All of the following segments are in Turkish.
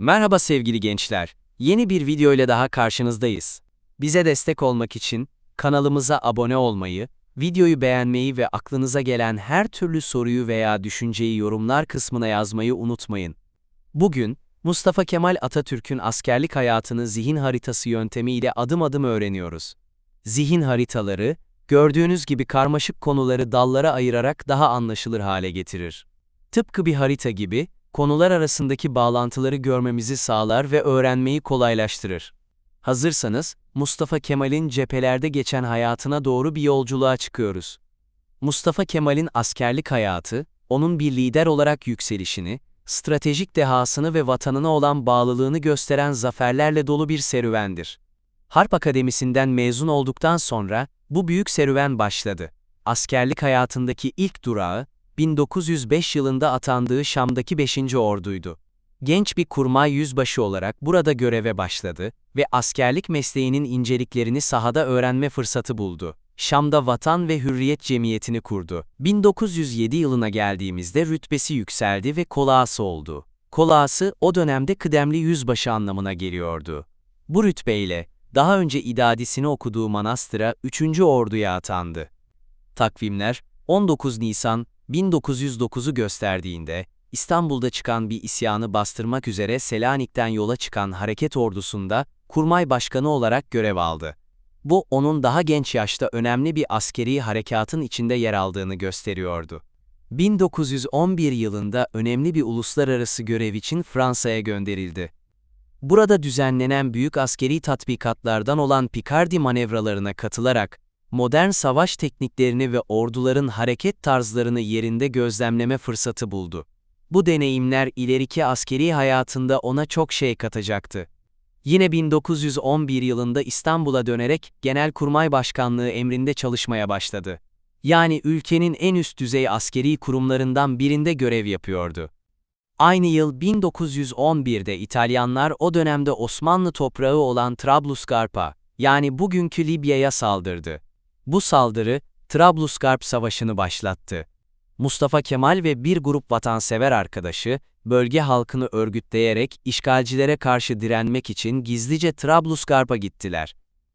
Merhaba sevgili gençler. Yeni bir video ile daha karşınızdayız. Bize destek olmak için kanalımıza abone olmayı, videoyu beğenmeyi ve aklınıza gelen her türlü soruyu veya düşünceyi yorumlar kısmına yazmayı unutmayın. Bugün Mustafa Kemal Atatürk'ün askerlik hayatını zihin haritası yöntemiyle adım adım öğreniyoruz. Zihin haritaları, gördüğünüz gibi karmaşık konuları dallara ayırarak daha anlaşılır hale getirir. Tıpkı bir harita gibi, konular arasındaki bağlantıları görmemizi sağlar ve öğrenmeyi kolaylaştırır. Hazırsanız, Mustafa Kemal'in cephelerde geçen hayatına doğru bir yolculuğa çıkıyoruz. Mustafa Kemal'in askerlik hayatı, onun bir lider olarak yükselişini, stratejik dehasını ve vatanına olan bağlılığını gösteren zaferlerle dolu bir serüvendir. Harp Akademisi'nden mezun olduktan sonra, bu büyük serüven başladı. Askerlik hayatındaki ilk durağı, 1905 yılında atandığı Şam'daki 5. Ordu'ydu. Genç bir kurmay yüzbaşı olarak burada göreve başladı ve askerlik mesleğinin inceliklerini sahada öğrenme fırsatı buldu. Şam'da Vatan ve Hürriyet Cemiyeti'ni kurdu. 1907 yılına geldiğimizde rütbesi yükseldi ve kolağası oldu. Kolağası o dönemde kıdemli yüzbaşı anlamına geliyordu. Bu rütbeyle daha önce idadisini okuduğu manastıra 3. Ordu'ya atandı. Takvimler 19 Nisan 1909'u gösterdiğinde, İstanbul'da çıkan bir isyanı bastırmak üzere Selanik'ten yola çıkan hareket ordusunda kurmay başkanı olarak görev aldı. Bu, onun daha genç yaşta önemli bir askeri harekatın içinde yer aldığını gösteriyordu. 1911 yılında önemli bir uluslararası görev için Fransa'ya gönderildi. Burada düzenlenen büyük askeri tatbikatlardan olan Picardy manevralarına katılarak, modern savaş tekniklerini ve orduların hareket tarzlarını yerinde gözlemleme fırsatı buldu. Bu deneyimler ileriki askeri hayatında ona çok şey katacaktı. Yine 1911 yılında İstanbul'a dönerek Genelkurmay Başkanlığı emrinde çalışmaya başladı. Yani ülkenin en üst düzey askeri kurumlarından birinde görev yapıyordu. Aynı yıl 1911'de İtalyanlar o dönemde Osmanlı toprağı olan Trablusgarp'a, yani bugünkü Libya'ya saldırdı. Bu saldırı, Trablusgarp Savaşı'nı başlattı. Mustafa Kemal ve bir grup vatansever arkadaşı, bölge halkını örgütleyerek işgalcilere karşı direnmek için gizlice Trablusgarp'a gittiler.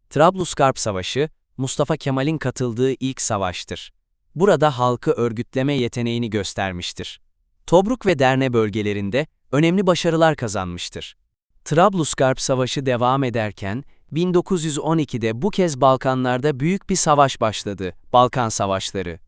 Trablusgarp Savaşı, Mustafa Kemal'in katıldığı ilk savaştır. Burada halkı örgütleme yeteneğini göstermiştir. Tobruk ve Derne bölgelerinde önemli başarılar kazanmıştır. Trablusgarp Savaşı devam ederken, 1912'de bu kez Balkanlarda büyük bir savaş başladı, Balkan Savaşları.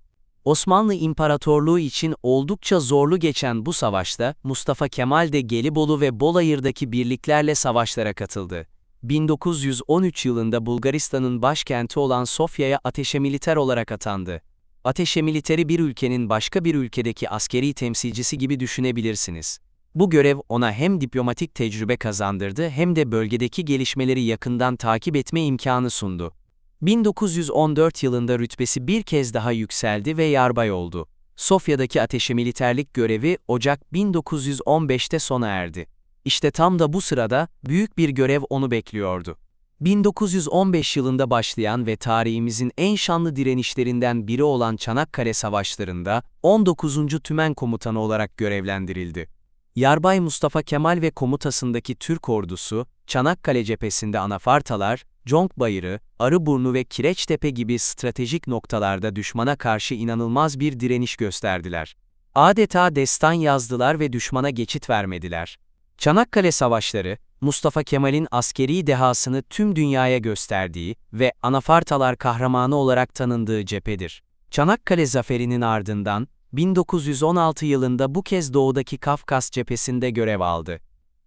Osmanlı İmparatorluğu için oldukça zorlu geçen bu savaşta Mustafa Kemal de Gelibolu ve Bolayır'daki birliklerle savaşlara katıldı. 1913 yılında Bulgaristan'ın başkenti olan Sofya'ya ateşe militer olarak atandı. Ateşe militeri bir ülkenin başka bir ülkedeki askeri temsilcisi gibi düşünebilirsiniz. Bu görev ona hem diplomatik tecrübe kazandırdı hem de bölgedeki gelişmeleri yakından takip etme imkanı sundu. 1914 yılında rütbesi bir kez daha yükseldi ve yarbay oldu. Sofya'daki ateşe militerlik görevi Ocak 1915'te sona erdi. İşte tam da bu sırada büyük bir görev onu bekliyordu. 1915 yılında başlayan ve tarihimizin en şanlı direnişlerinden biri olan Çanakkale Savaşları'nda 19. Tümen Komutanı olarak görevlendirildi. Yarbay Mustafa Kemal ve komutasındaki Türk ordusu, Çanakkale cephesinde anafartalar, Conk Bayırı, Arıburnu ve Kireçtepe gibi stratejik noktalarda düşmana karşı inanılmaz bir direniş gösterdiler. Adeta destan yazdılar ve düşmana geçit vermediler. Çanakkale Savaşları, Mustafa Kemal'in askeri dehasını tüm dünyaya gösterdiği ve anafartalar kahramanı olarak tanındığı cephedir. Çanakkale zaferinin ardından, 1916 yılında bu kez doğudaki Kafkas cephesinde görev aldı.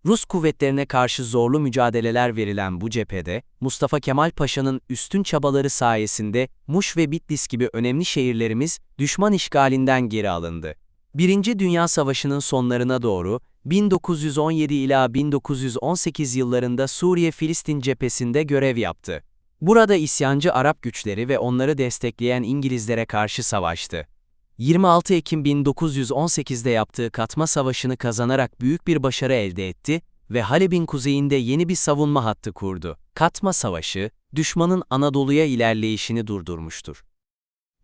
Rus kuvvetlerine karşı zorlu mücadeleler verilen bu cephede, Mustafa Kemal Paşa'nın üstün çabaları sayesinde Muş ve Bitlis gibi önemli şehirlerimiz düşman işgalinden geri alındı. Birinci Dünya Savaşı'nın sonlarına doğru, 1917 ila 1918 yıllarında Suriye-Filistin cephesinde görev yaptı. Burada isyancı Arap güçleri ve onları destekleyen İngilizlere karşı savaştı. 26 Ekim 1918'de yaptığı Katma Savaşı'nı kazanarak büyük bir başarı elde etti ve Halep'in kuzeyinde yeni bir savunma hattı kurdu. Katma Savaşı, düşmanın Anadolu'ya ilerleyişini durdurmuştur.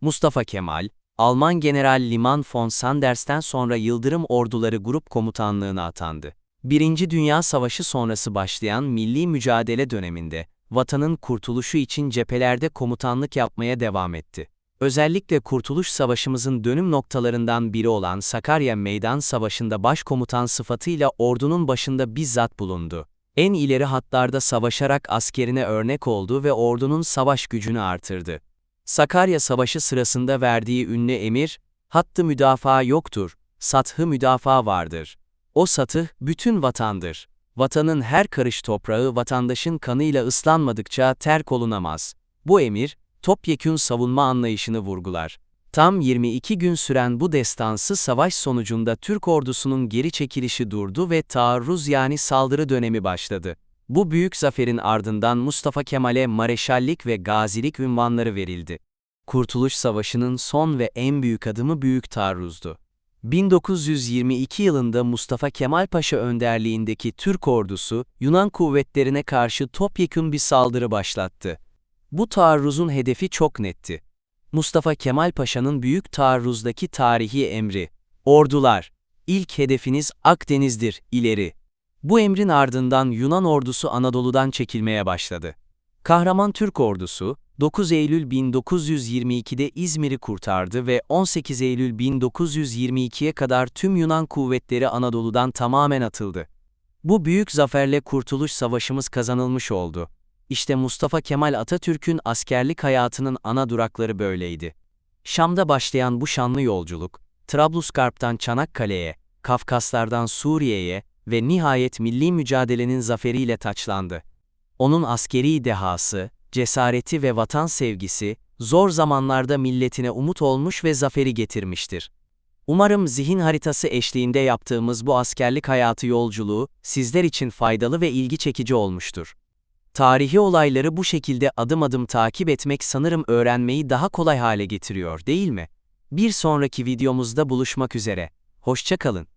Mustafa Kemal, Alman General Liman von Sanders'ten sonra Yıldırım Orduları Grup Komutanlığına atandı. Birinci Dünya Savaşı sonrası başlayan milli mücadele döneminde, vatanın kurtuluşu için cephelerde komutanlık yapmaya devam etti. Özellikle Kurtuluş Savaşımızın dönüm noktalarından biri olan Sakarya Meydan Savaşı'nda başkomutan sıfatıyla ordunun başında bizzat bulundu. En ileri hatlarda savaşarak askerine örnek oldu ve ordunun savaş gücünü artırdı. Sakarya Savaşı sırasında verdiği ünlü emir, hattı müdafaa yoktur, sathı müdafaa vardır. O satıh bütün vatandır. Vatanın her karış toprağı vatandaşın kanıyla ıslanmadıkça terk olunamaz. Bu emir, topyekün savunma anlayışını vurgular. Tam 22 gün süren bu destansı savaş sonucunda Türk ordusunun geri çekilişi durdu ve taarruz yani saldırı dönemi başladı. Bu büyük zaferin ardından Mustafa Kemal'e mareşallik ve gazilik ünvanları verildi. Kurtuluş Savaşı'nın son ve en büyük adımı Büyük Taarruz'du. 1922 yılında Mustafa Kemal Paşa önderliğindeki Türk ordusu, Yunan kuvvetlerine karşı topyekün bir saldırı başlattı. Bu taarruzun hedefi çok netti. Mustafa Kemal Paşa'nın Büyük Taarruz'daki tarihi emri. Ordular, ilk hedefiniz Akdeniz'dir, ileri. Bu emrin ardından Yunan ordusu Anadolu'dan çekilmeye başladı. Kahraman Türk ordusu, 9 Eylül 1922'de İzmir'i kurtardı ve 18 Eylül 1922'ye kadar tüm Yunan kuvvetleri Anadolu'dan tamamen atıldı. Bu büyük zaferle Kurtuluş Savaşımız kazanılmış oldu. İşte Mustafa Kemal Atatürk'ün askerlik hayatının ana durakları böyleydi. Şam'da başlayan bu şanlı yolculuk, Trablusgarp'tan Çanakkale'ye, Kafkaslardan Suriye'ye ve nihayet milli mücadelenin zaferiyle taçlandı. Onun askeri dehası, cesareti ve vatan sevgisi, zor zamanlarda milletine umut olmuş ve zaferi getirmiştir. Umarım zihin haritası eşliğinde yaptığımız bu askerlik hayatı yolculuğu, sizler için faydalı ve ilgi çekici olmuştur. Tarihi olayları bu şekilde adım adım takip etmek sanırım öğrenmeyi daha kolay hale getiriyor, değil mi? Bir sonraki videomuzda buluşmak üzere. Hoşça kalın.